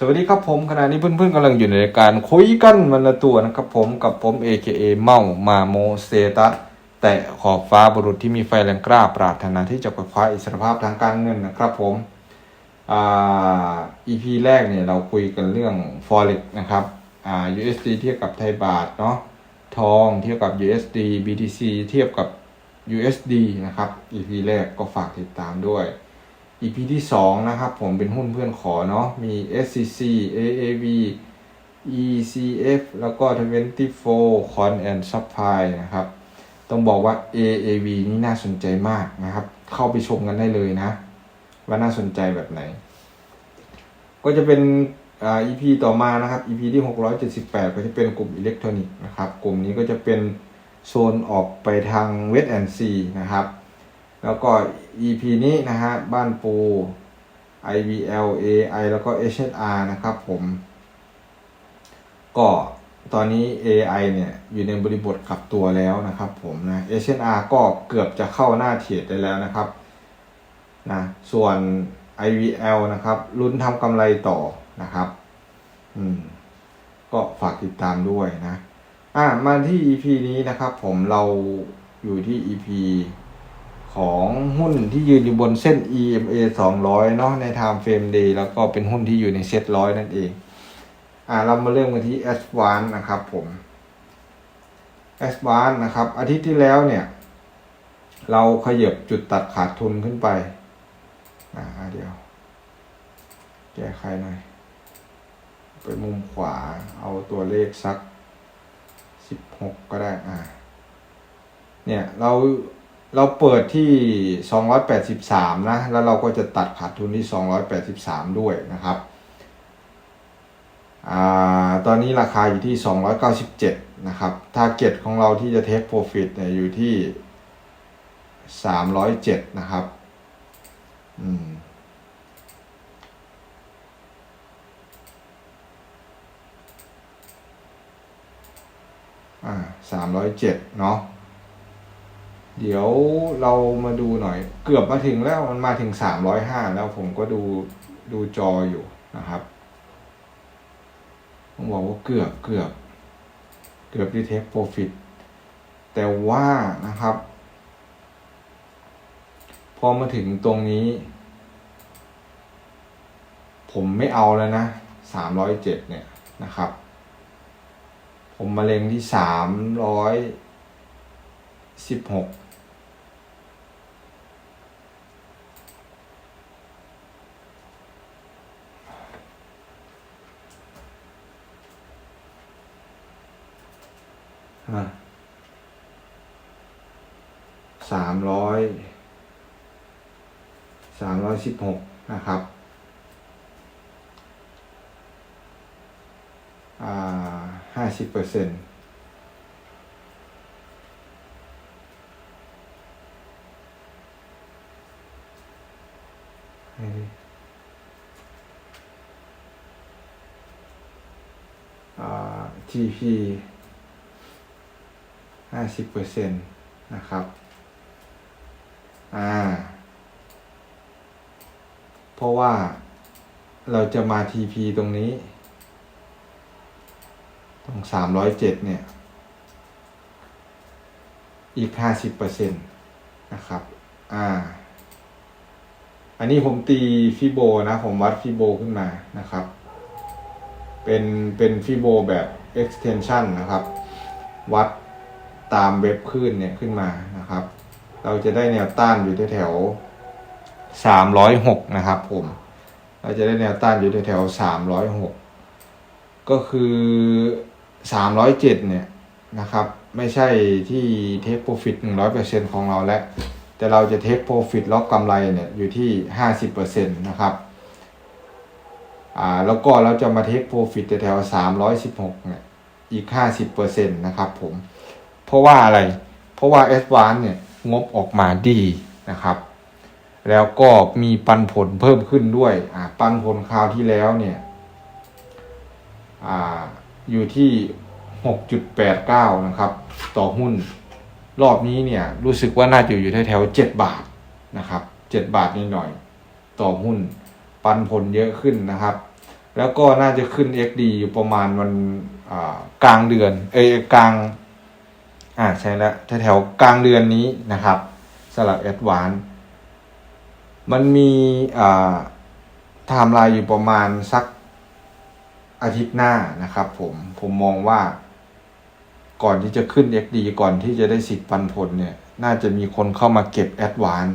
สวัสดีครับผมขณะนี้เพื่อนๆกำลังอยู่ในรายการคุยกันวันละตัวนะครับผมกับผม AKA เมามาโมเซตัสแต่ขอบฟ้าบุรุษที่มีไฟแรงกล้าปรารถนาที่จะคว้าอิสรภาพทางการเงินนะครับผมอ่า EP แรกเนี่ยเราคุยกันเรื่อง forex นะครับอ่า USD เทียบกับไทยบาทเนาะทองเทียบกับ USD BTC เทียบกับ USD นะครับ EP แรกก็ฝากติดตามด้วย EP ที่ 2 นะครับ ผมเป็นหุ้นเพื่อนขอเนาะมี SCC AAV ECF แล้วก็ 24 Con and Supply นะครับ ต้องบอกว่า AAV นี่น่าสนใจมากนะครับ เข้าไปชมกันได้เลยนะ ว่าน่าสนใจแบบไหน ก็จะเป็นอ่า EP ต่อมานะครับ EP ที่ 678 ก็จะเป็นกลุ่มอิเล็กทรอนิกส์นะครับ กลุ่มนี้ก็จะเป็นโซนออกไปทางเวสแอนซีนะครับ แล้วก็ EP นี้นะฮะบ้านปู IBL AI แล้วก็ HSR นะครับผมก็ตอนนี้ AI เนี่ยอยู่ในบริบทขับตัวแล้วนะครับผมนะ HSR ก็เกือบจะเข้าหน้าเทรดได้แล้วนะครับนะส่วน IVL นะครับลุ้นทำกำไรต่อนะครับ อืม ก็ฝากติดตามด้วยนะ อะมาที่ EP นี้นะครับ ผมเราอยู่ที่ EP ของหุ้นที่ยืนอยู่บนเส้น EMA 200 เนาะใน time frame day แล้วก็เป็นหุ้นที่อยู่ในเซ็ตร้อยนั่นเอง อ่าเรามาเริ่มกันที่ s v a n นะครับผม s v a n นะครับ อาทิตย์ที่แล้วเนี่ย เราขยับจุดตัดขาดทุนขึ้นไป อ่าเดี๋ยว แก้ไขหน่อย ไปมุมขวาเอาตัวเลขสัก 16 ก็ได้ อ่า เนี่ยเรา เราเปิดที่ 283 นะ แล้วเราก็จะตัดขาดทุนที่ 283 ด้วยนะครับอตอนนี้ราคาอยู่ที่ 297 นะครับ ทาร์เก็ตของเราที่จะเทคโปรฟิตเนี่ยอยู่ที่ 307 นะครับ อืมอ่า307เนาะ เดี๋ยวเรามาดูหน่อย เกือบมาถึงแล้วมันมาถึงสามร้อยห้าแล้วผมก็ดูดูจออยู่นะครับผมบอกว่าเกือบเกือบเกือบดีเทคโปรฟิตแต่ว่านะครับ พอมาถึงตรงนี้ ผมไม่เอาแล้วนะสามร้อยเจ็ดเนี่ยนะครับ ผมมาเล็งที่สามร้อยสิบหก สามร้อยสามร้อยสิบหกนะครับห้าสิบเปอร์เซ็นต์อ่า TP ห้าสิบเปอร์เซ็นต์นะครับ อ่า เพราะว่าเราจะมา TP ตรงนี้ ตรงสามร้อยเจ็ดเนี่ย อีกห้าสิบเปอร์เซ็นต์นะครับ อ่า อันนี้ผมตีฟิโบนะ ผมวัดฟิโบขึ้นมานะครับ เป็น เป็นฟิโบแบบ extension นะครับ วัด ตามเว็บคลื่นเนี่ยขึ้นมานะครับ เราจะได้แนวต้านอยู่แถวสามร้อยหกนะครับผม เราจะได้แนวต้านอยู่แถวสามร้อยหกก็คือสามร้อยเจ็ดเนี่ยนะครับ ไม่ใช่ที่เทคโปรฟิตหนึ่งร้อยเปอร์เซ็นของเราแล้ว แต่เราจะเทคโปรฟิตล็อกกำไรเนี่ยอยู่ที่ห้าสิบเปอร์เซ็นต์นะครับอ่าแล้วก็เราจะมาเทคโปรฟิตแถวสามร้อยสิบหกเนี่ยอีกห้าสิบเปอร์เซ็นต์นะครับผม เพราะว่าอะไร เพราะว่า a d v a n c e เนี่ยงบออกมาดีนะครับ แล้วก็มีปันผลเพิ่มขึ้นด้วยอ่าปันผลคราวที่แล้วเนี่ยอ่าอยู่ที่หกจุดแปดเก้านะครับ ต่อหุ้น รอบนี้เนี่ยรู้สึกว่าน่าจะอยู่แถวๆเจ็ดบาทนะครับเจ็ดบาทนิดหน่อย ต่อหุ้น ปันผลเยอะขึ้นนะครับ แล้วก็น่าจะขึ้น XD อยู่ประมาณวันกลางเดือน เอยกลาง อ่าใช่แล้วแถวๆกลางเดือนนี้นะครับสำหรับแอดวานมันมีอ่าไทม์ไลน์อยู่ประมาณสักอาทิตย์หน้านะครับ ผมผมมองว่าก่อนที่จะขึ้น XD ก่อนที่จะได้สิทธิ์ปันผลเนี่ย น่าจะมีคนเข้ามาเก็บแอดวาน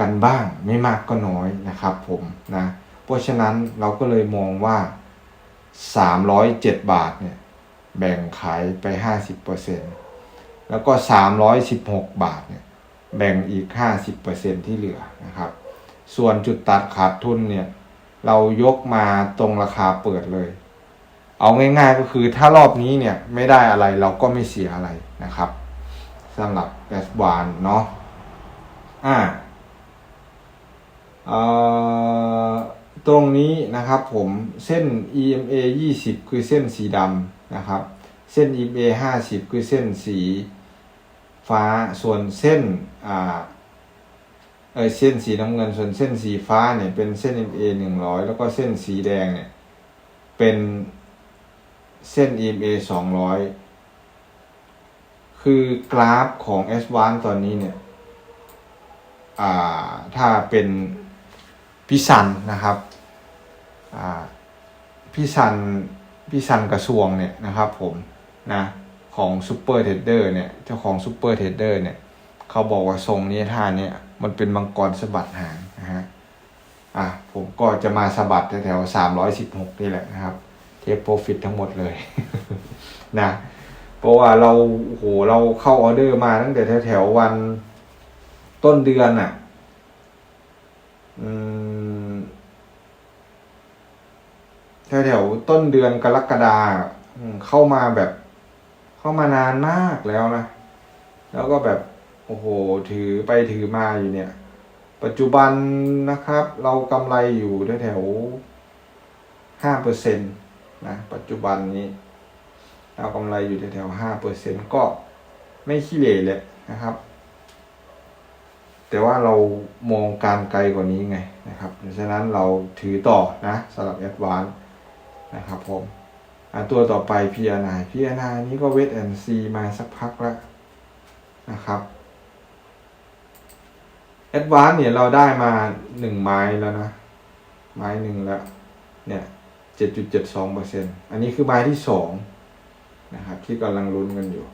กันบ้างไม่มากก็น้อยนะครับ ผมนะ เพราะฉะนั้นเราก็เลยมองว่า 307 บาทเนี่ย แบ่งขายไป 50%แล้วก็ 316 บาทเนี่ยแบ่งอีก 50%ที่เหลือนะครับ ส่วนจุดตัดขาดทุนเนี่ยเรายกมาตรงราคาเปิดเลย เอาง่ายๆก็คือถ้ารอบนี้เนี่ยไม่ได้อะไรเราก็ไม่เสียอะไรนะครับสำหรับแอสวานเนาะอ่าเอ่อตรงนี้นะครับผมเส้น EMA 20 คือเส้นสีดำ นะครับ เส้น EMA 50 คือเส้นสีฟ้าส่วนเส้นอ่าเออเส้นสีน้ำเงินส่วนเส้นสีฟ้าเนี่ยเป็นเส้น EMA 100 แล้วก็เส้นสีแดงเนี่ยเป็นเส้น EMA 200 คือกราฟของ S1 ตอนนี้เนี่ยอ่าถ้าเป็นพี่สันนะครับอ่าพี่สัน พี่สันกระทรวงเนี่ยนะครับผมนะของซูเปอร์เทรดเดอร์เนี่ยเจ้าของซูเปอร์เทรดเดอร์เนี่ยเขาบอกว่าทรงนี้ท่าเนี่ยมันเป็นมังกรสะบัดหางนะฮะอะผมก็จะมาสะบัดแถวสามร้อยสิบหกนี่แหละนะครับ เทปโปรฟิตทั้งหมดเลยนะเพราะว่าเราโหเราเข้าออเดอร์มาตั้งแต่แถวๆวันต้นเดือนอะ อืม แถวๆต้นเดือนกรกฎาเข้ามาแบบ เข้ามานานมากแล้วนะ แล้วก็แบบโอ้โหถือไปถือมาอยู่เนี่ย ปัจจุบันนะครับ เรากำไรอยู่แถวห้าเปอร์เซ็นต์นะปัจจุบันนี้ เรากำไรอยู่แถวห้าเปอร์เซ็นต์ก็ไม่ขี้เหร่เลยนะครับ แต่ว่าเรามองการไกลกว่านี้ไงนะครับเพราะฉะนั้นเราถือต่อนะสำหรับแอดวาน นะครับผมตัวต่อไป PNI PNI นี้ก็เวทแอนซีมาสักพักแล้วนะครับแอดวานเนี่ยเราได้มาหนึ่งไม้แล้วนะ ไม้หนึ่งแล้ว เนี่ยเจ็ดจุดเจ็ดสองเปอร์เซ็นอันนี้คือไม้ที่สองนะครับ ที่กำลังลุ้นกันอยู่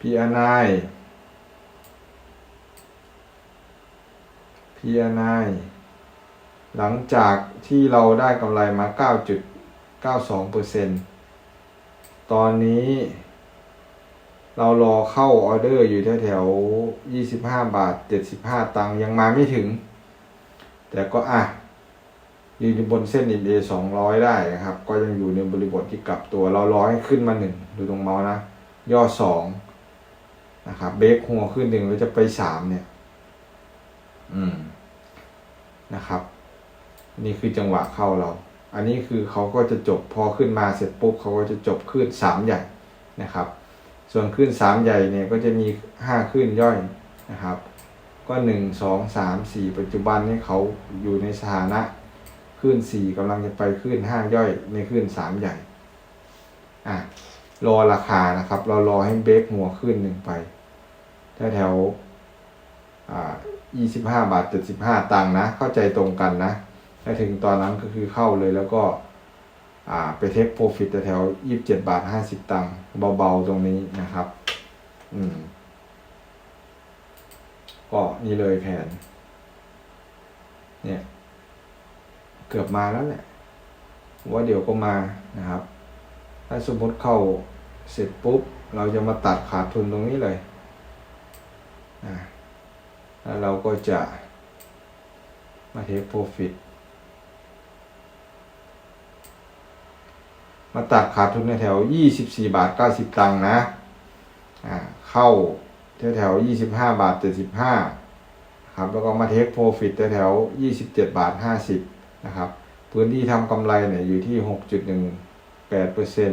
PNI PNI หลังจากที่เราได้กำไรมา 9.92%ตอนนี้เรารอเข้าออเดอร์อยู่แถวๆ25 บาท 75 ตังค์ยังมาไม่ถึง แต่ก็อะยืนอยู่บนเส้น EMA 200 ได้นะครับ ก็ยังอยู่ในบริบทที่กลับตัว เรารอให้ขึ้นมาหนึ่งดูตรงเมาส์นะ ย่อสองนะครับ เบรกหัวขึ้นหนึ่งแล้วจะไปสามเนี่ย อืม นะครับ นี่คือจังหวะเข้าเรา อันนี้คือเขาก็จะจบพอขึ้นมาเสร็จปุ๊บเขาก็จะจบขึ้นสามใหญ่นะครับ ส่วนขึ้นสามใหญ่เนี่ยก็จะมีห้าขึ้นย่อยนะครับ ก็หนึ่งสองสามสี่ปัจจุบันนี้เขาอยู่ในสถานะขึ้นสี่กำลังจะไปขึ้นห้าย่อยในขึ้นสามใหญ่อะรอราคานะครับ เรารอให้เบรกหัวขึ้นหนึ่งไปแถวแถวอ่ายี่สิบห้าบาทเจ็ดสิบห้าตังค์นะ เข้าใจตรงกันนะ ถ้าถึงตอนนั้นก็คือเข้าเลยแล้วก็อ่าไปเทคโปรฟิตแถวยี่สิบเจ็ดบาทห้าสิบตังค์เบาๆตรงนี้นะครับ อืม ก็นี่เลยแผน เนี่ย เกือบมาแล้วแหละ ว่าเดี๋ยวก็มานะครับ ถ้าสมมติเข้าเสร็จปุ๊บ เราจะมาตัดขาดทุนตรงนี้เลยอ่าแล้วเราก็จะมาเทคโปรฟิต มาตัดขาดทุนในแถว24บาท90ตังค์นะ อ่า เข้าแถวแถว25บาท75ครับ แล้วก็มาเทคโปรฟิตแถวแถว27บาท50นะครับ พื้นที่ทำกำไรเนี่ยอยู่ที่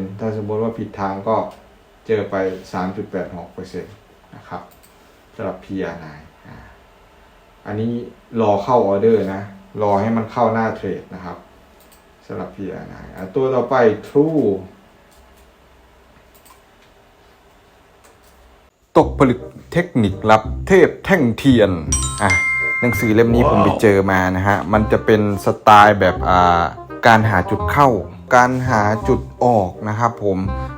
6.18%ถ้าสมมติว่าผิดทางก็เจอไป3.86%นะครับสำหรับ PRI อันนี้รอเข้าออเดอร์นะ รอให้มันเข้าหน้าเทรดนะครับ สำหรับ PRI อะตัวต่อไป True ตกผลึกเทคนิคลับเทพแท่งเทียน อะ หนังสือเล่มนี้ผมไปเจอมานะฮะ มันจะเป็นสไตล์แบบอ่าการหาจุดเข้า การหาจุดออกนะครับผม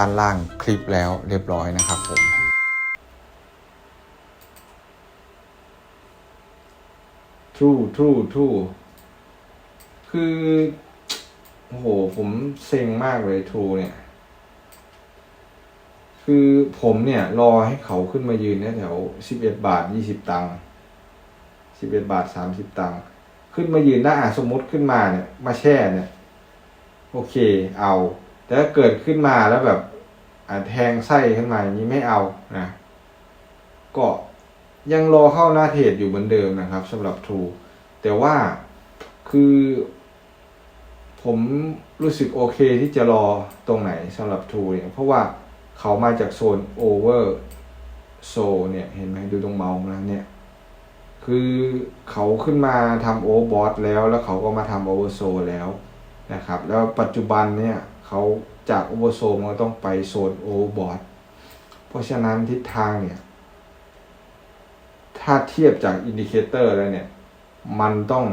านล่างคลิปแล้วเรียบร้อยนะครับผม True True True คือโอ้โหผมเซ็งมากเลย True เนี่ย คือผมเนี่ย รอให้เขาขึ้นมายืนเนี่ยแถวสิบเอ็ดบาทยี่สิบตังค์สิบเอ็ดบาทสามสิบตังค์ขึ้นมายืนได้อะสมมติขึ้นมาเนี่ย มาแช่เนี่ย โอเค เอา แต่ถ้าเกิดขึ้นมาแล้วแบบ แทงไส้ขึ้นมาอย่างนี้ไม่เอานะก็ยังรอเข้าหน้าเทรดอยู่เหมือนเดิมนะครับสำหรับ True แต่ว่าคือ ผมรู้สึกโอเคที่จะรอตรงไหนสำหรับ True เนี่ยเพราะว่าเขามาจากโซน over s o เนี่ยเห็นไหมดูตรงเมาส์นะเนี่ย คือเขาขึ้นมาทำโอเวอร์บอทแล้วแล้วเขาก็มาทำโอเวอร์โซแล้วนะครับ แล้วปัจจุบันเนี่ยเขา จากโอเวอร์โซมันก็ต้องไปโซนโอบอทเพราะฉะนั้นทิศทางเนี่ย ถ้าเทียบจากอินดิเคเตอร์แล้วเนี่ย มันต้อง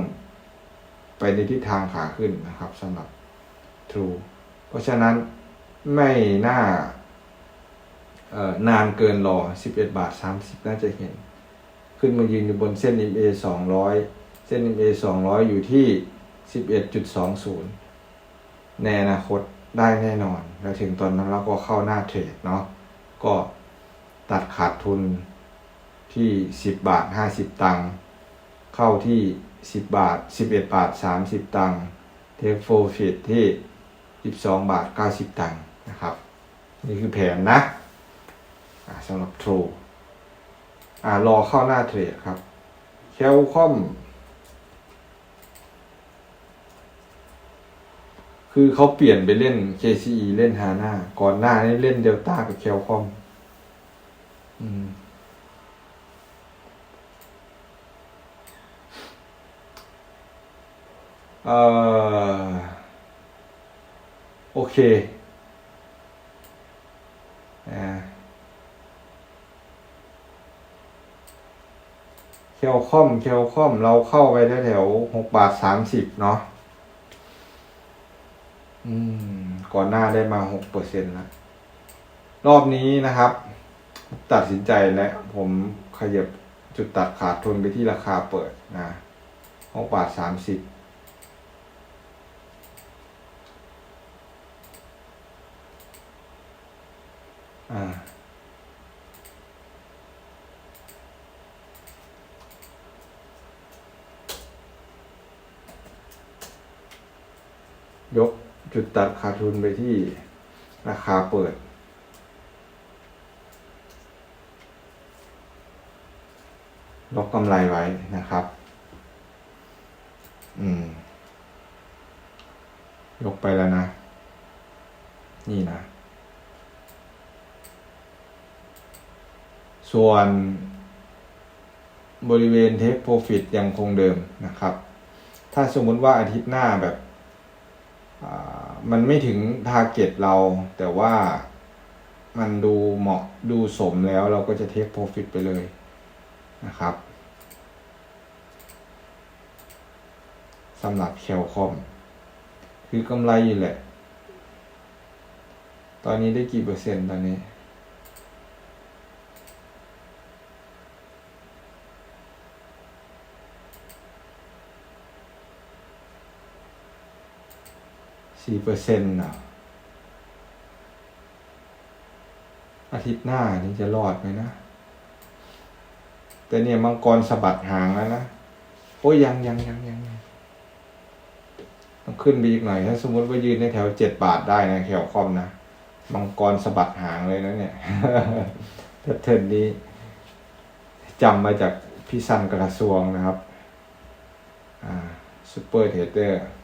ไปในทิศทางขาขึ้นนะครับสำหรับ True เพราะฉะนั้นไม่น่านานเกินรอ 11 บาท 30 น่าจะเห็น ขึ้นมายืนอยู่บนเส้น MA 200 เส้น MA 200 อยู่ที่ 11.20 ในอนาคต ได้แน่นอน แล้วถึงตอนนั้นเราก็เข้าหน้าเทรดเนาะก็ตัดขาดทุนที่ 10 บาท 50 ตังค์เข้าที่ 10 บาท 11 บาท 30 ตังค์เทคโฟฟิตที่ 12 บาท 90 ตังค์นะครับ นี่คือแผนนะสำหรับ True อ่ารอเข้าหน้าเทรดครับแคลคอม คือเขาเปลี่ยนไปเล่น KCE เล่นฮาน่าก่อนหน้านี้เล่นเดลต้ากับแคลคอมอืมเอ่อโอเคอ่าเคลคอมเคลคอมเราเข้าไปแถวๆหกบาทสามสิบเนาะ อืม ก่อนหน้าได้มาหกเปอร์เซ็นต์แล้วรอบนี้นะครับ ตัดสินใจแล้วผมขยับจุดตัดขาดทุนไปที่ราคาเปิดนะหกบาทสามสิบอ่ายก จุดตัดขาดทุนไปที่ราคาเปิด ล็อกกำไรไว้นะครับ อืม ยกไปแล้วนะ นี่นะ ส่วนบริเวณเทคโปรฟิตยังคงเดิมนะครับ ถ้าสมมติว่าอาทิตย์หน้าแบบ มันไม่ถึงทาร์เก็ตเรา แต่ว่ามันดูเหมาะดูสมแล้วเราก็จะเทคโปรฟิตไปเลยนะครับสำหรับแคลคอม คือกำไรอยู่แหละ ตอนนี้ได้กี่เปอร์เซ็นต์ตอนนี้ สี่เปอร์เซ็นต์นะอาทิตย์หน้านี่จะรอดไหมนะ แต่เนี่ยมังกรสะบัดหางแล้วนะ โอ้ยยังยังยังยังต้องขึ้นไปอีกหน่อย ถ้าสมมติว่ายืนในแถวเจ็ดบาทได้นะแถวคอมนะ มังกรสะบัดหางเลยนะเนี่ยแพทเทิร์นนี้จำมาจากพี่ซันกระทรวงนะครับ อ่าซูเปอร์เทเตอร์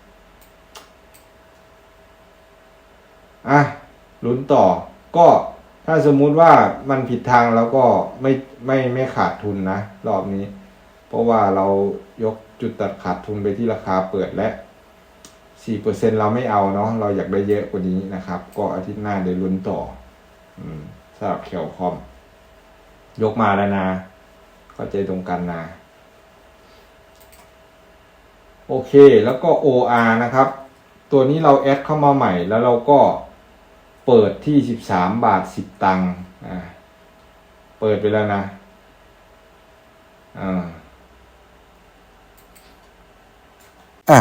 อะลุ้นต่อ ก็ถ้าสมมุติว่ามันผิดทางแล้วก็ไม่ไม่ไม่ขาดทุนนะ รอบนี้ เพราะว่าเรายกจุดตัดขาดทุนไปที่ราคาเปิดและ 4%เราไม่เอาเนาะเราอยากได้เยอะกว่านี้นะครับ ก็อาทิตย์หน้าเดี๋ยวลุ้นต่ออืมสำหรับเขียวคอม ยกมาแล้วนะ เข้าใจตรงกันนะ โอเคแล้วก็ OR นะครับ ตัวนี้เราแอดเข้ามาใหม่แล้วเราก็ เปิดที่13บาท10ตังค์อ่าเปิดไปแล้วนะอ่าอะ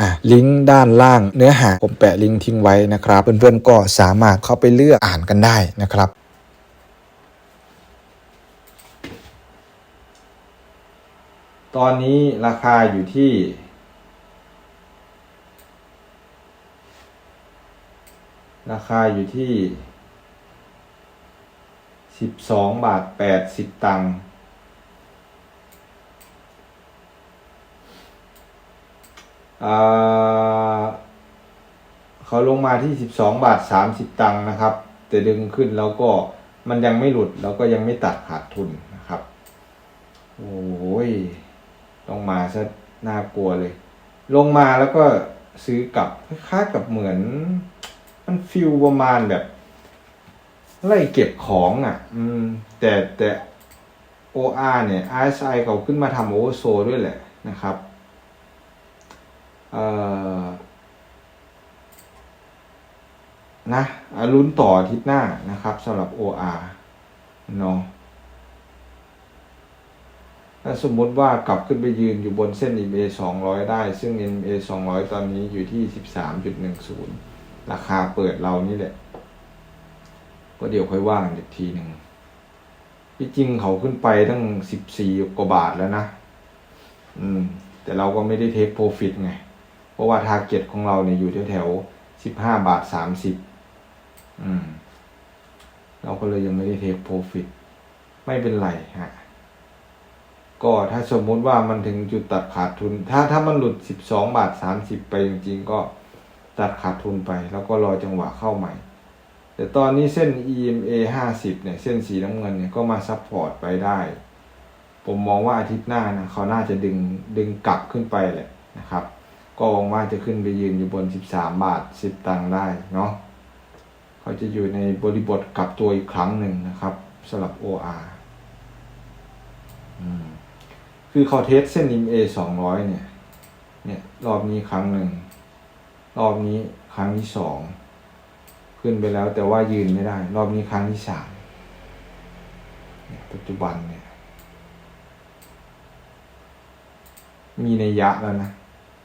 อะลิงก์ด้านล่างเนื้อหาผมแปะลิงก์ทิ้งไว้นะครับ เพื่อนๆก็สามารถเข้าไปเลือกอ่านกันได้นะครับตอนนี้ราคาอยู่ที่ราคาอยู่ที่สิบสองบาทแปดสิบตังค์อ่า เขาลงมาที่สิบสองบาทสามสิบตังค์นะครับ แต่ดึงขึ้นแล้วก็มันยังไม่หลุดแล้วก็ยังไม่ตัดขาดทุนนะครับ โอ้ยต้องมาซะน่ากลัวเลย ลงมาแล้วก็ซื้อกลับคล้ายๆกับเหมือน มันฟิลประมาณแบบไล่เก็บของอะ อืม แต่แต่ OR เนี่ย RSI เขาขึ้นมาทำโอเวอร์โซด้วยแหละนะครับ นะอะลุ้นต่ออาทิตย์หน้านะครับสำหรับ OR เนาะถ้าสมมติว่ากลับขึ้นไปยืนอยู่บนเส้น EMA 200 ได้ ซึ่ง EMA 200 ตอนนี้อยู่ที่ 13.10 ราคาเปิดเรานี่แหละ ก็เดี๋ยวค่อยว่างอีกทีหนึ่งที่จริงเขาขึ้นไปตั้ง 14 กว่าบาทแล้วนะ อืม แต่เราก็ไม่ได้เทคโปรฟิตไง ราะว่าทาร์เก็ตของเราเนี่ยอยู่แถวๆ15บห้าบาท30อืม เราก็เลยยังไม่ได้เทคโปรฟิตไม่เป็นไรฮะ ก็ถ้าสมมุติว่ามันถึงจุดตัดขาดทุน ถ้าถ้ามันหลุด12บสองบาท30ไปจริงๆก็ตัดขาดทุนไป แล้วก็รอจังหวะเข้าใหม่ แต่ตอนนี้เส้น EMA 50เนี่ย เส้นสีน้ำเงินเนี่ยก็มาซับพอร์ตไปได้ ผมมองว่าอาทิตย์หน้านะเขาน่าจะดึงดึงกลับขึ้นไปแหละนะครับ ก็หวังว่าจะขึ้นไปยืนอยู่บน 13 บาท 10 ตังค์ได้เนาะเขาจะอยู่ในบริบทกลับตัวอีกครั้งหนึ่งนะครับสำหรับ OR คือเขาเทสเส้น EMA 200 เนี่ย เนี่ย รอบนี้ครั้งหนึ่ง รอบนี้ครั้งที่สอง ขึ้นไปแล้วแต่ว่ายืนไม่ได้ รอบนี้ครั้งที่สามปัจจุบันเนี่ย มีในยะแล้วนะ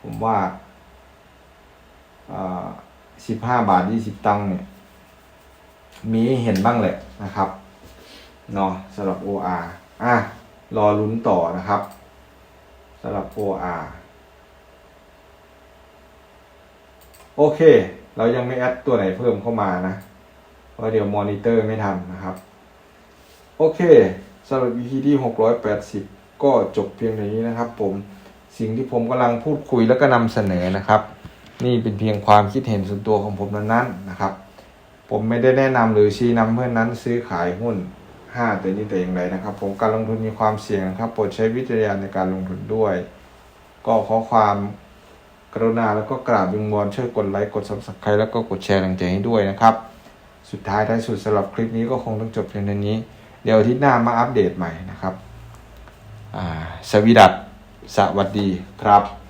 ผมว่าสิบห้าบาทยี่สิบตังค์เนี่ย มีให้เห็นบ้างแหละนะครับเนาะสำหรับ OR อะ รอลุ้นต่อนะครับสำหรับ OR โอเค เรายังไม่แอดตัวไหนเพิ่มเข้ามานะ เพราะเดี๋ยวมอนิเตอร์ไม่ทันนะครับ โอเคสำหรับ EP ที่ 680 ก็จบเพียงเท่านี้นะครับผม สิ่งที่ผมกำลังพูดคุยแล้วก็นำเสนอนะครับ นี่เป็นเพียงความคิดเห็นส่วนตัวของผมนั้นๆนะครับ ผมไม่ได้แนะนำหรือชี้นำเพื่อนนั้นซื้อขายหุ้นห้าแต่นี้แต่อย่างไรนะครับ ผมการลงทุนมีความเสี่ยงนะครับโปรดใช้วิจารณญาณในการลงทุนด้วย ก็ขอความกรุณาแล้วก็กราบวิงวอนช่วยกดไลค์กด subscribe แล้วก็กดแชร์แรงใจให้ด้วยนะครับ สุดท้ายท้ายสุดสำหรับคลิปนี้ก็คงต้องจบเพียงเท่านี้ เดี๋ยวอาทิตย์หน้ามาอัปเดตใหม่นะครับอ่าสวีดัต สวัสดีครับ